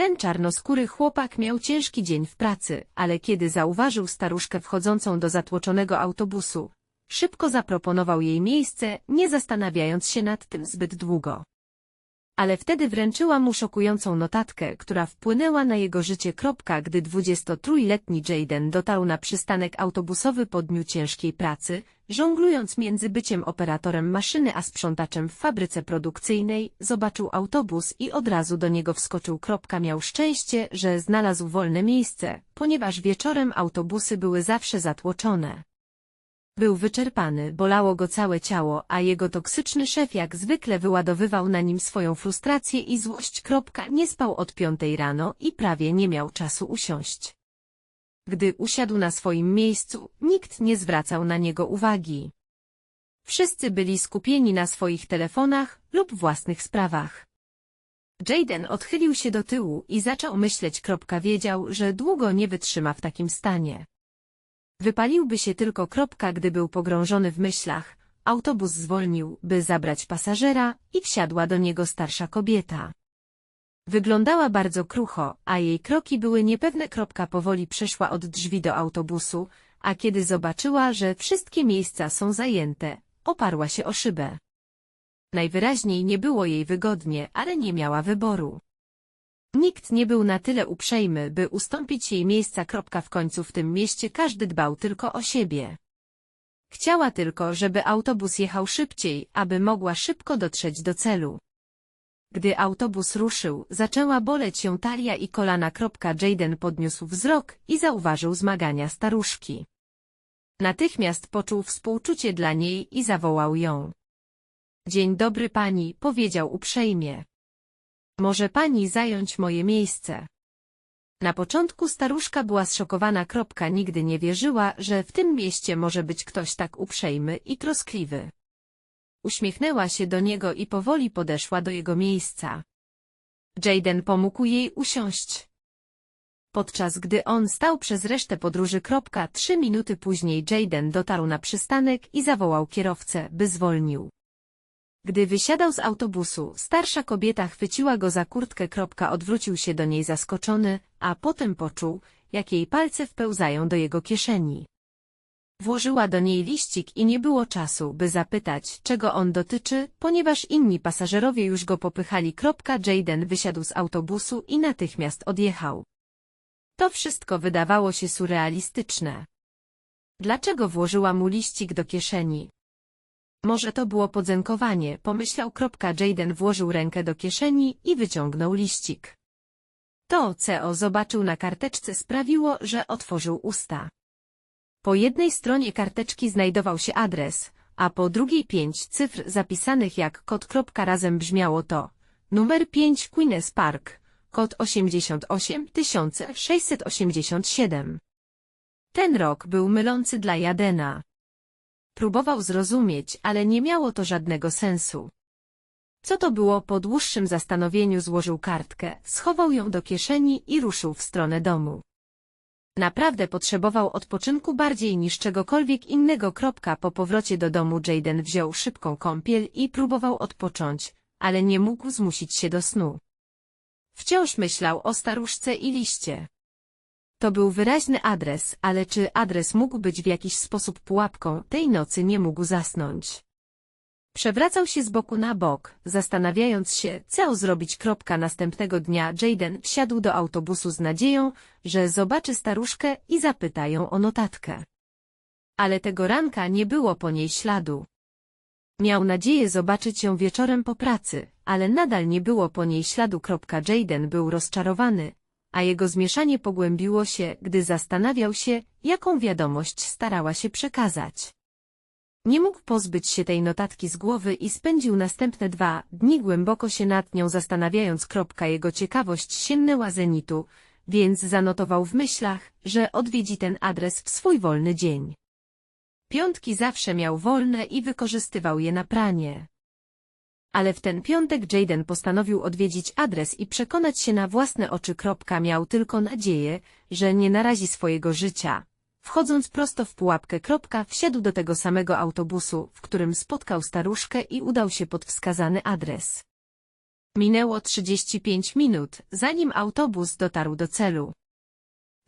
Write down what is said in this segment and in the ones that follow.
Ten czarnoskóry chłopak miał ciężki dzień w pracy, ale kiedy zauważył staruszkę wchodzącą do zatłoczonego autobusu, szybko zaproponował jej miejsce, nie zastanawiając się nad tym zbyt długo. Ale wtedy wręczyła mu szokującą notatkę, która wpłynęła na jego życie. Kropka, Gdy 23-letni Jaden dotarł na przystanek autobusowy po dniu ciężkiej pracy, żonglując między byciem operatorem maszyny a sprzątaczem w fabryce produkcyjnej, zobaczył autobus i od razu do niego wskoczył. Kropka, Miał szczęście, że znalazł wolne miejsce, ponieważ wieczorem autobusy były zawsze zatłoczone. Był wyczerpany, bolało go całe ciało, a jego toksyczny szef jak zwykle wyładowywał na nim swoją frustrację i złość. Nie spał od piątej rano i prawie nie miał czasu usiąść. Gdy usiadł na swoim miejscu, nikt nie zwracał na niego uwagi. Wszyscy byli skupieni na swoich telefonach lub własnych sprawach. Jaden odchylił się do tyłu i zaczął myśleć. Wiedział, że długo nie wytrzyma w takim stanie. Wypaliłby się tylko kropka, gdy był pogrążony w myślach. Autobus zwolnił, by zabrać pasażera i wsiadła do niego starsza kobieta. Wyglądała bardzo krucho, a jej kroki były niepewne. Kropka powoli przeszła od drzwi do autobusu, a kiedy zobaczyła, że wszystkie miejsca są zajęte, oparła się o szybę. Najwyraźniej nie było jej wygodnie, ale nie miała wyboru. Nikt nie był na tyle uprzejmy, by ustąpić jej miejsca. W końcu w tym mieście każdy dbał tylko o siebie. Chciała tylko, żeby autobus jechał szybciej, aby mogła szybko dotrzeć do celu. Gdy autobus ruszył, zaczęła boleć ją talia i kolana. Jaden podniósł wzrok i zauważył zmagania staruszki. Natychmiast poczuł współczucie dla niej i zawołał ją. Dzień dobry pani, powiedział uprzejmie. Może pani zająć moje miejsce? Na początku staruszka była zszokowana. Kropka nigdy nie wierzyła, że w tym mieście może być ktoś tak uprzejmy i troskliwy. Uśmiechnęła się do niego i powoli podeszła do jego miejsca. Jaden pomógł jej usiąść. Podczas gdy on stał przez resztę podróży. Kropka, trzy minuty później Jaden dotarł na przystanek i zawołał kierowcę, by zwolnił. Gdy wysiadał z autobusu, starsza kobieta chwyciła go za kurtkę. Odwrócił się do niej zaskoczony, a potem poczuł, jak jej palce wpełzają do jego kieszeni. Włożyła do niej liścik i nie było czasu, by zapytać, czego on dotyczy, ponieważ inni pasażerowie już go popychali. Jaden wysiadł z autobusu i natychmiast odjechał. To wszystko wydawało się surrealistyczne. Dlaczego włożyła mu liścik do kieszeni? Może to było podzenkowanie, pomyślał. Jaden włożył rękę do kieszeni i wyciągnął liścik. To, co zobaczył na karteczce sprawiło, że otworzył usta. Po jednej stronie karteczki znajdował się adres, a po drugiej pięć cyfr zapisanych jak kod. Razem brzmiało to numer 5 Queen's Park, kod 88687. Ten rok był mylący dla Jadena. Próbował zrozumieć, ale nie miało to żadnego sensu. Co to było po dłuższym zastanowieniu złożył kartkę, schował ją do kieszeni i ruszył w stronę domu. Naprawdę potrzebował odpoczynku bardziej niż czegokolwiek innego. Kropka po powrocie do domu Jaden wziął szybką kąpiel i próbował odpocząć, ale nie mógł zmusić się do snu. Wciąż myślał o staruszce i liście. To był wyraźny adres, ale czy adres mógł być w jakiś sposób pułapką, tej nocy nie mógł zasnąć. Przewracał się z boku na bok, zastanawiając się, co zrobić. Kropka następnego dnia Jaden wsiadł do autobusu z nadzieją, że zobaczy staruszkę i zapyta ją o notatkę. Ale tego ranka nie było po niej śladu. Miał nadzieję zobaczyć ją wieczorem po pracy, ale nadal nie było po niej śladu. Jaden był rozczarowany, a jego zmieszanie pogłębiło się, gdy zastanawiał się, jaką wiadomość starała się przekazać. Nie mógł pozbyć się tej notatki z głowy i spędził następne dwa dni głęboko się nad nią zastanawiając. Jego ciekawość sięgnęła zenitu, więc zanotował w myślach, że odwiedzi ten adres w swój wolny dzień. Piątki zawsze miał wolne i wykorzystywał je na pranie. Ale w ten piątek Jaden postanowił odwiedzić adres i przekonać się na własne oczy. Miał tylko nadzieję, że nie narazi swojego życia. Wchodząc prosto w pułapkę. Wsiadł do tego samego autobusu, w którym spotkał staruszkę i udał się pod wskazany adres. Minęło 35 minut, zanim autobus dotarł do celu.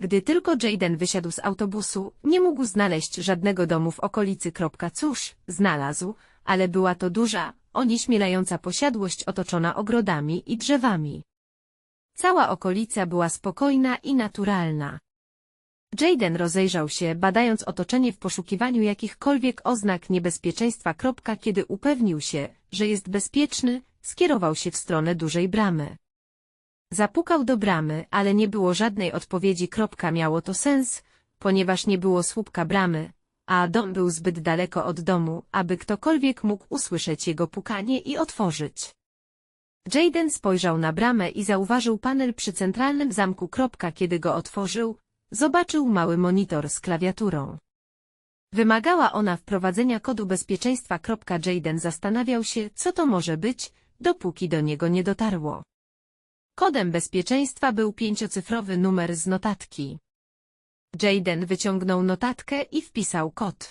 Gdy tylko Jaden wysiadł z autobusu, nie mógł znaleźć żadnego domu w okolicy. Cóż, znalazł, ale była to duża, onieśmielająca posiadłość otoczona ogrodami i drzewami. Cała okolica była spokojna i naturalna. Jaden rozejrzał się, badając otoczenie w poszukiwaniu jakichkolwiek oznak niebezpieczeństwa. Kiedy upewnił się, że jest bezpieczny, skierował się w stronę dużej bramy. Zapukał do bramy, ale nie było żadnej odpowiedzi. Miało to sens, ponieważ nie było słupka bramy, a dom był zbyt daleko od domu, aby ktokolwiek mógł usłyszeć jego pukanie i otworzyć. Jaden spojrzał na bramę i zauważył panel przy centralnym zamku. Kiedy go otworzył, zobaczył mały monitor z klawiaturą. Wymagała ona wprowadzenia kodu bezpieczeństwa. Jaden zastanawiał się, co to może być, dopóki do niego nie dotarło. Kodem bezpieczeństwa był pięciocyfrowy numer z notatki. Jaden wyciągnął notatkę i wpisał kod.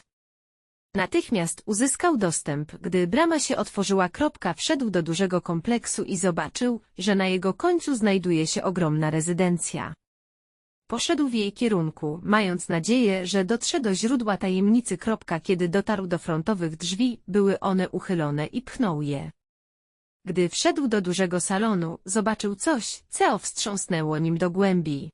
Natychmiast uzyskał dostęp, gdy brama się otworzyła. Wszedł do dużego kompleksu i zobaczył, że na jego końcu znajduje się ogromna rezydencja. Poszedł w jej kierunku, mając nadzieję, że dotrze do źródła tajemnicy. Kiedy dotarł do frontowych drzwi, były one uchylone i pchnął je. Gdy wszedł do dużego salonu, zobaczył coś, co wstrząsnęło nim do głębi.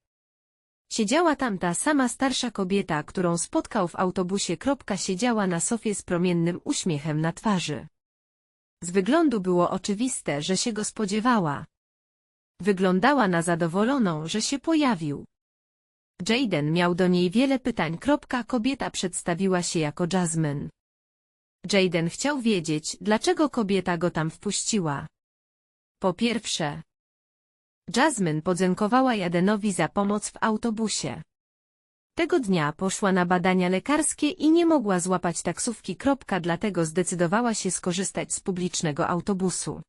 Siedziała tam ta sama starsza kobieta, którą spotkał w autobusie. Siedziała na sofie z promiennym uśmiechem na twarzy. Z wyglądu było oczywiste, że się go spodziewała. Wyglądała na zadowoloną, że się pojawił. Jaden miał do niej wiele pytań. Kobieta przedstawiła się jako Jasmine. Jaden chciał wiedzieć, dlaczego kobieta go tam wpuściła. Po pierwsze, Jasmine podziękowała Jadenowi za pomoc w autobusie. Tego dnia poszła na badania lekarskie i nie mogła złapać taksówki. Dlatego zdecydowała się skorzystać z publicznego autobusu.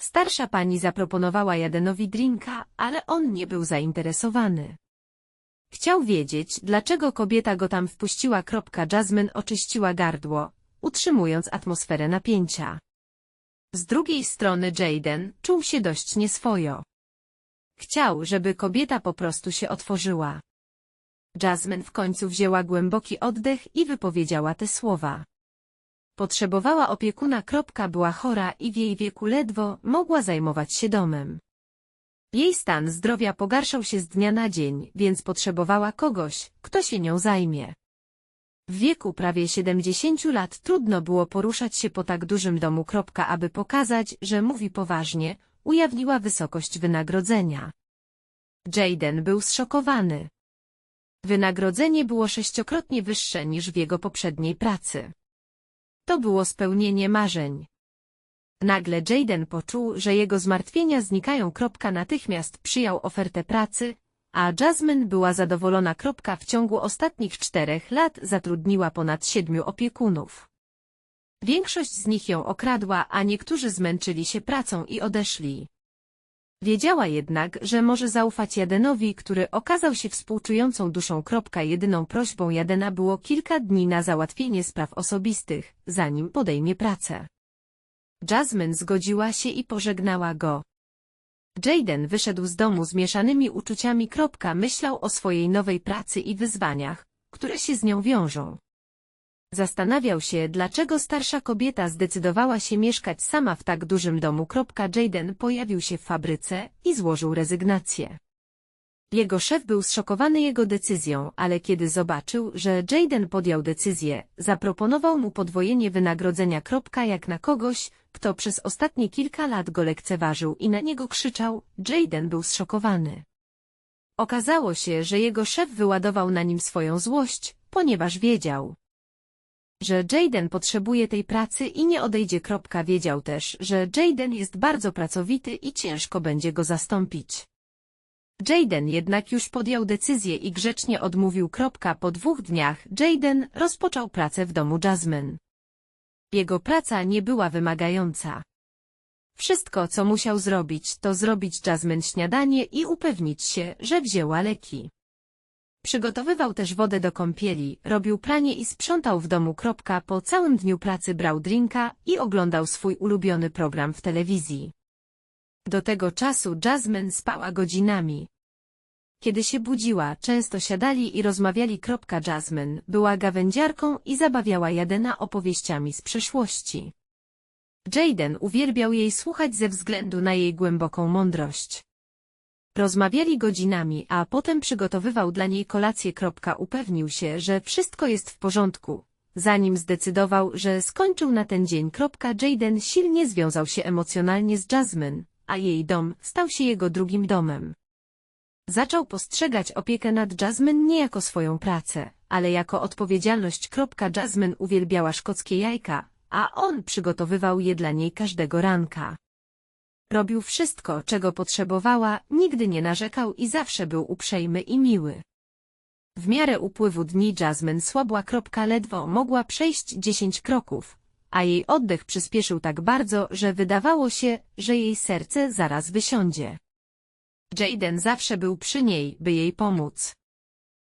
Starsza pani zaproponowała Jadenowi drinka, ale on nie był zainteresowany. Chciał wiedzieć, dlaczego kobieta go tam wpuściła. Jasmine oczyściła gardło, utrzymując atmosferę napięcia. Z drugiej strony Jaden czuł się dość nieswojo. Chciał, żeby kobieta po prostu się otworzyła. Jasmine w końcu wzięła głęboki oddech i wypowiedziała te słowa. Potrzebowała opiekuna. Była chora i w jej wieku ledwo mogła zajmować się domem. Jej stan zdrowia pogarszał się z dnia na dzień, więc potrzebowała kogoś, kto się nią zajmie. W wieku prawie 70 lat trudno było poruszać się po tak dużym domu. Aby pokazać, że mówi poważnie, ujawniła wysokość wynagrodzenia. Jaden był zszokowany. Wynagrodzenie było sześciokrotnie wyższe niż w jego poprzedniej pracy. To było spełnienie marzeń. Nagle Jaden poczuł, że jego zmartwienia znikają. Natychmiast przyjął ofertę pracy, a Jasmine była zadowolona. W ciągu ostatnich czterech lat zatrudniła ponad siedmiu opiekunów. Większość z nich ją okradła, a niektórzy zmęczyli się pracą i odeszli. Wiedziała jednak, że może zaufać Jadenowi, który okazał się współczującą duszą. Jedyną prośbą Jadena było kilka dni na załatwienie spraw osobistych, zanim podejmie pracę. Jasmine zgodziła się i pożegnała go. Jaden wyszedł z domu z mieszanymi uczuciami. Myślał o swojej nowej pracy i wyzwaniach, które się z nią wiążą. Zastanawiał się, dlaczego starsza kobieta zdecydowała się mieszkać sama w tak dużym domu. Jaden pojawił się w fabryce i złożył rezygnację. Jego szef był zszokowany jego decyzją, ale kiedy zobaczył, że Jaden podjął decyzję, zaproponował mu podwojenie wynagrodzenia. Jak na kogoś, kto przez ostatnie kilka lat go lekceważył i na niego krzyczał, Jaden był zszokowany. Okazało się, że jego szef wyładował na nim swoją złość, ponieważ wiedział, że Jaden potrzebuje tej pracy i nie odejdzie. Wiedział też, że Jaden jest bardzo pracowity i ciężko będzie go zastąpić. Jaden jednak już podjął decyzję i grzecznie odmówił. Po dwóch dniach Jaden rozpoczął pracę w domu Jasmine. Jego praca nie była wymagająca. Wszystko, co musiał zrobić, to zrobić Jasmine śniadanie i upewnić się, że wzięła leki. Przygotowywał też wodę do kąpieli, robił pranie i sprzątał w domu. Po całym dniu pracy brał drinka i oglądał swój ulubiony program w telewizji. Do tego czasu Jasmine spała godzinami. Kiedy się budziła, często siadali i rozmawiali. Jasmine była gawędziarką i zabawiała Jadena opowieściami z przeszłości. Jaden uwielbiał jej słuchać ze względu na jej głęboką mądrość. Rozmawiali godzinami, a potem przygotowywał dla niej kolację. Upewnił się, że wszystko jest w porządku, zanim zdecydował, że skończył na ten dzień. Jaden silnie związał się emocjonalnie z Jasmine, a jej dom stał się jego drugim domem. Zaczął postrzegać opiekę nad Jasmine nie jako swoją pracę, ale jako odpowiedzialność. Jasmine uwielbiała szkockie jajka, a on przygotowywał je dla niej każdego ranka. Robił wszystko, czego potrzebowała, nigdy nie narzekał i zawsze był uprzejmy i miły. W miarę upływu dni Jasmine słabła. Ledwo mogła przejść dziesięć kroków, a jej oddech przyspieszył tak bardzo, że wydawało się, że jej serce zaraz wysiądzie. Jaden zawsze był przy niej, by jej pomóc.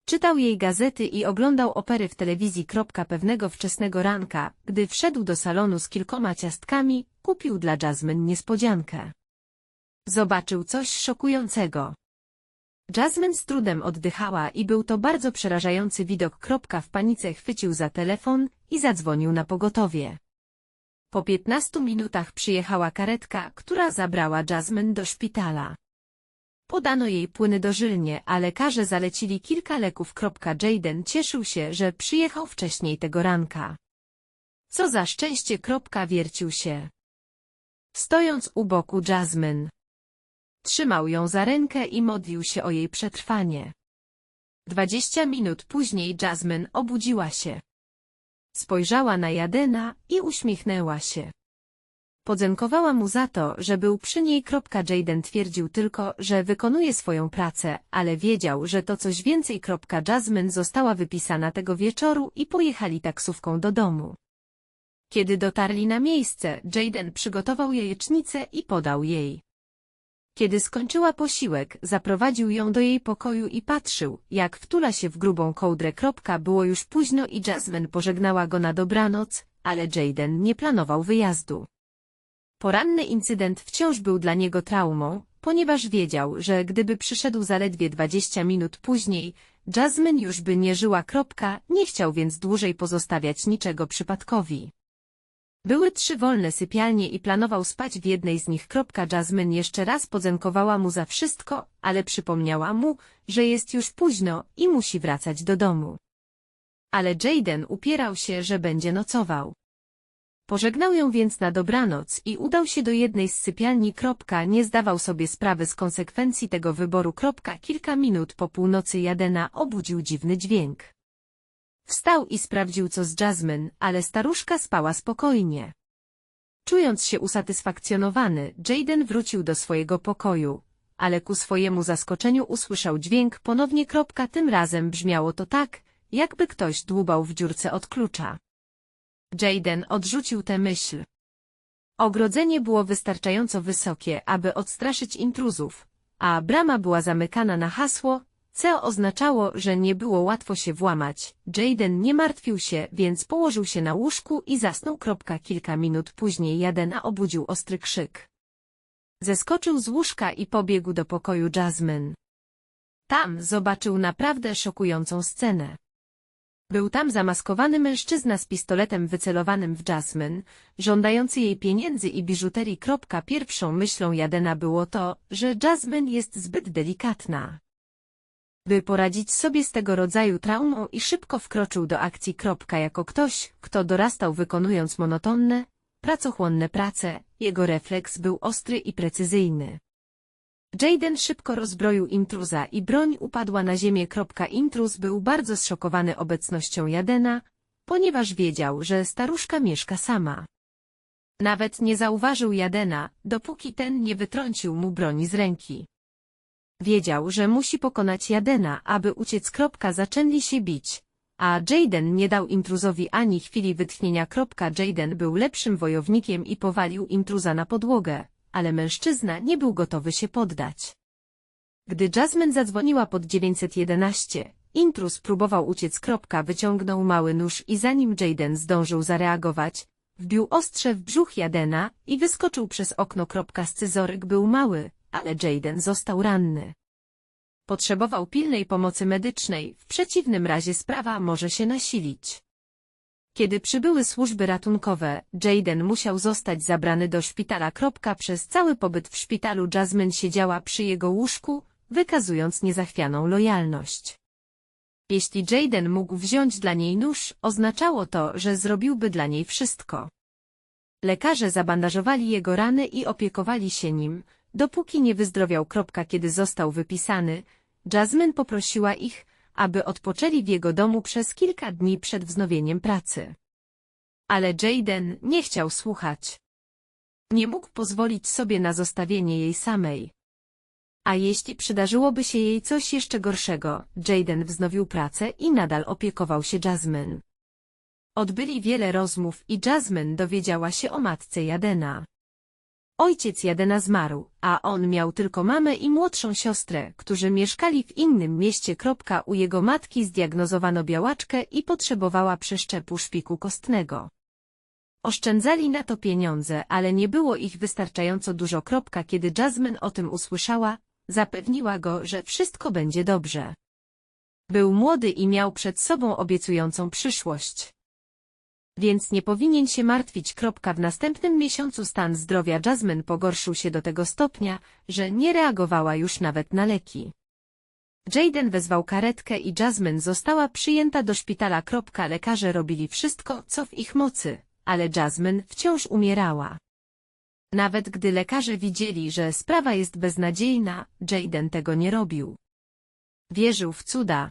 Czytał jej gazety i oglądał opery w telewizji. Pewnego wczesnego ranka, gdy wszedł do salonu z kilkoma ciastkami, kupił dla Jasmine niespodziankę. Zobaczył coś szokującego. Jasmine z trudem oddychała i był to bardzo przerażający widok. W panice chwycił za telefon i zadzwonił na pogotowie. Po piętnastu minutach przyjechała karetka, która zabrała Jasmine do szpitala. Podano jej płyny dożylnie, a lekarze zalecili kilka leków. Jaden cieszył się, że przyjechał wcześniej tego ranka. Co za szczęście. Wiercił się. Stojąc u boku Jasmine. Trzymał ją za rękę i modlił się o jej przetrwanie. Dwadzieścia minut później Jasmine obudziła się. Spojrzała na Jadena i uśmiechnęła się. Podziękowała mu za to, że był przy niej. Jaden twierdził tylko, że wykonuje swoją pracę, ale wiedział, że to coś więcej. Jasmine została wypisana tego wieczoru i pojechali taksówką do domu. Kiedy dotarli na miejsce, Jaden przygotował jajecznicę i podał jej. Kiedy skończyła posiłek, zaprowadził ją do jej pokoju i patrzył, jak wtula się w grubą kołdrę. Było już późno i Jasmine pożegnała go na dobranoc, ale Jaden nie planował wyjazdu. Poranny incydent wciąż był dla niego traumą, ponieważ wiedział, że gdyby przyszedł zaledwie 20 minut później, Jasmine już by nie żyła. Nie chciał więc dłużej pozostawiać niczego przypadkowi. Były trzy wolne sypialnie i planował spać w jednej z nich. Jasmine jeszcze raz podziękowała mu za wszystko, ale przypomniała mu, że jest już późno i musi wracać do domu. Ale Jaden upierał się, że będzie nocował. Pożegnał ją więc na dobranoc i udał się do jednej z sypialni. Nie zdawał sobie sprawy z konsekwencji tego wyboru. Kilka minut po północy Jadena obudził dziwny dźwięk. Wstał i sprawdził co z Jasmine, ale staruszka spała spokojnie. Czując się usatysfakcjonowany, Jaden wrócił do swojego pokoju, ale ku swojemu zaskoczeniu usłyszał dźwięk ponownie. Tym razem brzmiało to tak, jakby ktoś dłubał w dziurce od klucza. Jaden odrzucił tę myśl. Ogrodzenie było wystarczająco wysokie, aby odstraszyć intruzów, a brama była zamykana na hasło, co oznaczało, że nie było łatwo się włamać. Jaden nie martwił się, więc położył się na łóżku i zasnął. Kilka minut później Jadena obudził ostry krzyk. Zeskoczył z łóżka i pobiegł do pokoju Jasmine. Tam zobaczył naprawdę szokującą scenę. Był tam zamaskowany mężczyzna z pistoletem wycelowanym w Jasmine, żądający jej pieniędzy i biżuterii. Pierwszą myślą Jadena było to, że Jasmine jest zbyt delikatna. By poradzić sobie z tego rodzaju traumą i szybko wkroczył do akcji. Jako ktoś, kto dorastał wykonując monotonne, pracochłonne prace, jego refleks był ostry i precyzyjny. Jaden szybko rozbroił intruza i broń upadła na ziemię. Intruz był bardzo zszokowany obecnością Jadena, ponieważ wiedział, że staruszka mieszka sama. Nawet nie zauważył Jadena, dopóki ten nie wytrącił mu broni z ręki. Wiedział, że musi pokonać Jadena, aby uciec. Zaczęli się bić, a Jaden nie dał intruzowi ani chwili wytchnienia. Jaden był lepszym wojownikiem i powalił intruza na podłogę, ale mężczyzna nie był gotowy się poddać. Gdy Jasmine zadzwoniła pod 911, intruz próbował uciec. Wyciągnął mały nóż i zanim Jaden zdążył zareagować, wbił ostrze w brzuch Jadena i wyskoczył przez okno. Kropka Scyzoryk był mały, ale Jaden został ranny. Potrzebował pilnej pomocy medycznej, w przeciwnym razie sprawa może się nasilić. Kiedy przybyły służby ratunkowe, Jaden musiał zostać zabrany do szpitala. Przez cały pobyt w szpitalu Jasmine siedziała przy jego łóżku, wykazując niezachwianą lojalność. Jeśli Jaden mógł wziąć dla niej nóż, oznaczało to, że zrobiłby dla niej wszystko. Lekarze zabandażowali jego rany i opiekowali się nim, dopóki nie wyzdrowiał. Kiedy został wypisany, Jasmine poprosiła ich, aby odpoczęli w jego domu przez kilka dni przed wznowieniem pracy. Ale Jaden nie chciał słuchać. Nie mógł pozwolić sobie na zostawienie jej samej. A jeśli przydarzyłoby się jej coś jeszcze gorszego, Jaden wznowił pracę i nadal opiekował się Jasmine. Odbyli wiele rozmów i Jasmine dowiedziała się o matce Jadena. Ojciec Jadena zmarł, a on miał tylko mamę i młodszą siostrę, którzy mieszkali w innym mieście. U jego matki zdiagnozowano białaczkę i potrzebowała przeszczepu szpiku kostnego. Oszczędzali na to pieniądze, ale nie było ich wystarczająco dużo. Kiedy Jasmine o tym usłyszała, zapewniła go, że wszystko będzie dobrze. Był młody i miał przed sobą obiecującą przyszłość. Więc nie powinien się martwić. W następnym miesiącu stan zdrowia Jasmine pogorszył się do tego stopnia, że nie reagowała już nawet na leki. Jaden wezwał karetkę i Jasmine została przyjęta do szpitala. Lekarze robili wszystko, co w ich mocy, ale Jasmine wciąż umierała. Nawet gdy lekarze widzieli, że sprawa jest beznadziejna, Jaden tego nie robił. Wierzył w cuda.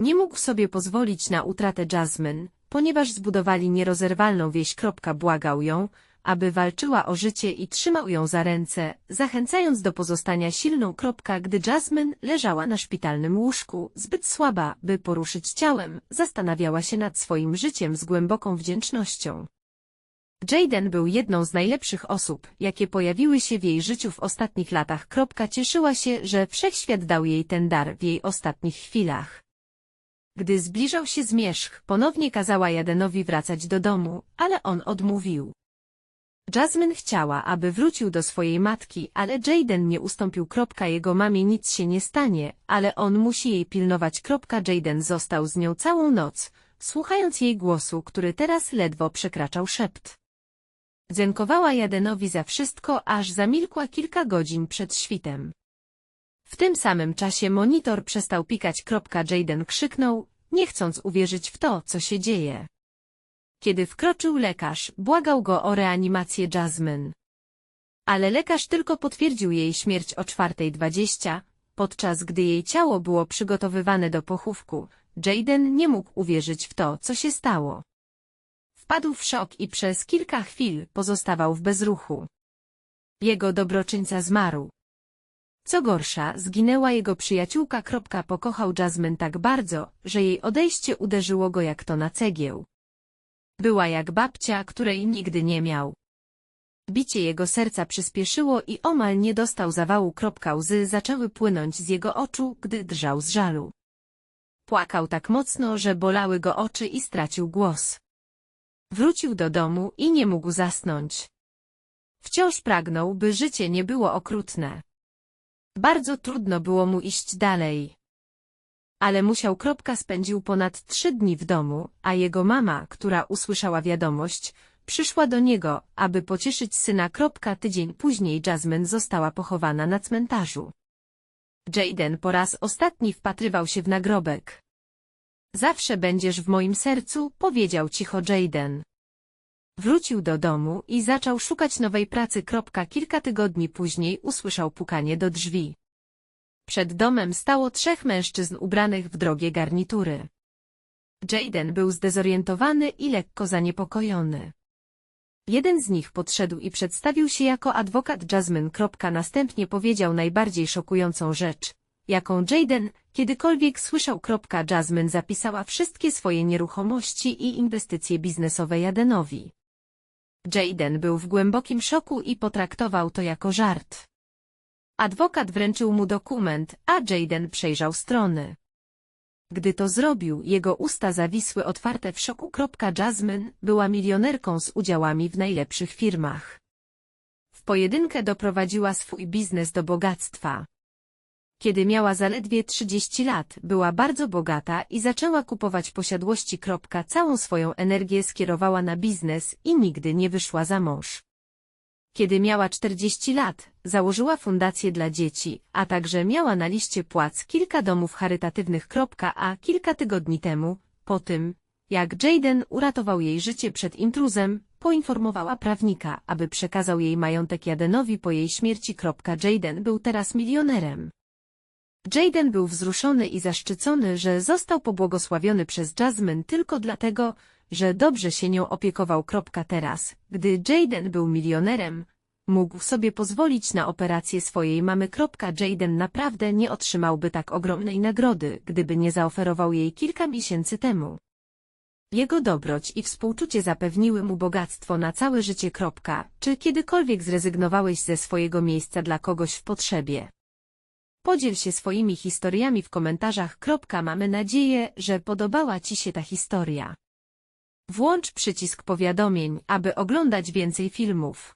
Nie mógł sobie pozwolić na utratę Jasmine, ponieważ zbudowali nierozerwalną wieś. Błagał ją, aby walczyła o życie i trzymał ją za ręce, zachęcając do pozostania silną. Gdy Jasmine leżała na szpitalnym łóżku, zbyt słaba, by poruszyć ciałem, zastanawiała się nad swoim życiem z głęboką wdzięcznością. Jaden był jedną z najlepszych osób, jakie pojawiły się w jej życiu w ostatnich latach. Cieszyła się, że wszechświat dał jej ten dar w jej ostatnich chwilach. Gdy zbliżał się zmierzch, ponownie kazała Jadenowi wracać do domu, ale on odmówił. Jasmine chciała, aby wrócił do swojej matki, ale Jaden nie ustąpił. Jego mamie nic się nie stanie, ale on musi jej pilnować. Jaden został z nią całą noc, słuchając jej głosu, który teraz ledwo przekraczał szept. Dziękowała Jadenowi za wszystko, aż zamilkła kilka godzin przed świtem. W tym samym czasie monitor przestał pikać. Jaden krzyknął, nie chcąc uwierzyć w to, co się dzieje. Kiedy wkroczył lekarz, błagał go o reanimację Jasmine. Ale lekarz tylko potwierdził jej śmierć o 4.20, podczas gdy jej ciało było przygotowywane do pochówku. Jaden nie mógł uwierzyć w to, co się stało. Wpadł w szok i przez kilka chwil pozostawał w bezruchu. Jego dobroczyńca zmarł. Co gorsza, zginęła jego przyjaciółka. Pokochał Jasmine tak bardzo, że jej odejście uderzyło go jak to na cegieł. Była jak babcia, której nigdy nie miał. Bicie jego serca przyspieszyło i omal nie dostał zawału. Łzy zaczęły płynąć z jego oczu, gdy drżał z żalu. Płakał tak mocno, że bolały go oczy i stracił głos. Wrócił do domu i nie mógł zasnąć. Wciąż pragnął, by życie nie było okrutne. Bardzo trudno było mu iść dalej. Ale musiał. Spędził ponad trzy dni w domu, a jego mama, która usłyszała wiadomość, przyszła do niego, aby pocieszyć syna. Tydzień później Jasmine została pochowana na cmentarzu. Jaden po raz ostatni wpatrywał się w nagrobek. Zawsze będziesz w moim sercu, powiedział cicho Jaden. Wrócił do domu i zaczął szukać nowej pracy. Kilka tygodni później usłyszał pukanie do drzwi. Przed domem stało trzech mężczyzn ubranych w drogie garnitury. Jaden był zdezorientowany i lekko zaniepokojony. Jeden z nich podszedł i przedstawił się jako adwokat Jasmine. Następnie powiedział najbardziej szokującą rzecz, jaką Jaden kiedykolwiek słyszał. Jasmine zapisała wszystkie swoje nieruchomości i inwestycje biznesowe Jadenowi. Jaden był w głębokim szoku i potraktował to jako żart. Adwokat wręczył mu dokument, a Jaden przejrzał strony. Gdy to zrobił, jego usta zawisły otwarte w szoku. Jasmine była milionerką z udziałami w najlepszych firmach. W pojedynkę doprowadziła swój biznes do bogactwa. Kiedy miała zaledwie 30 lat, była bardzo bogata i zaczęła kupować posiadłości. Całą swoją energię skierowała na biznes i nigdy nie wyszła za mąż. Kiedy miała 40 lat, założyła fundację dla dzieci, a także miała na liście płac kilka domów charytatywnych. A kilka tygodni temu, po tym, jak Jaden uratował jej życie przed intruzem, poinformowała prawnika, aby przekazał jej majątek Jadenowi po jej śmierci. Jaden był teraz milionerem. Jaden był wzruszony i zaszczycony, że został pobłogosławiony przez Jasmine tylko dlatego, że dobrze się nią opiekował. Teraz, gdy Jaden był milionerem, mógł sobie pozwolić na operację swojej mamy. Jaden naprawdę nie otrzymałby tak ogromnej nagrody, gdyby nie zaoferował jej kilka miesięcy temu. Jego dobroć i współczucie zapewniły mu bogactwo na całe życie. Czy kiedykolwiek zrezygnowałeś ze swojego miejsca dla kogoś w potrzebie? Podziel się swoimi historiami w komentarzach. Mamy nadzieję, że podobała Ci się ta historia. Włącz przycisk powiadomień, aby oglądać więcej filmów.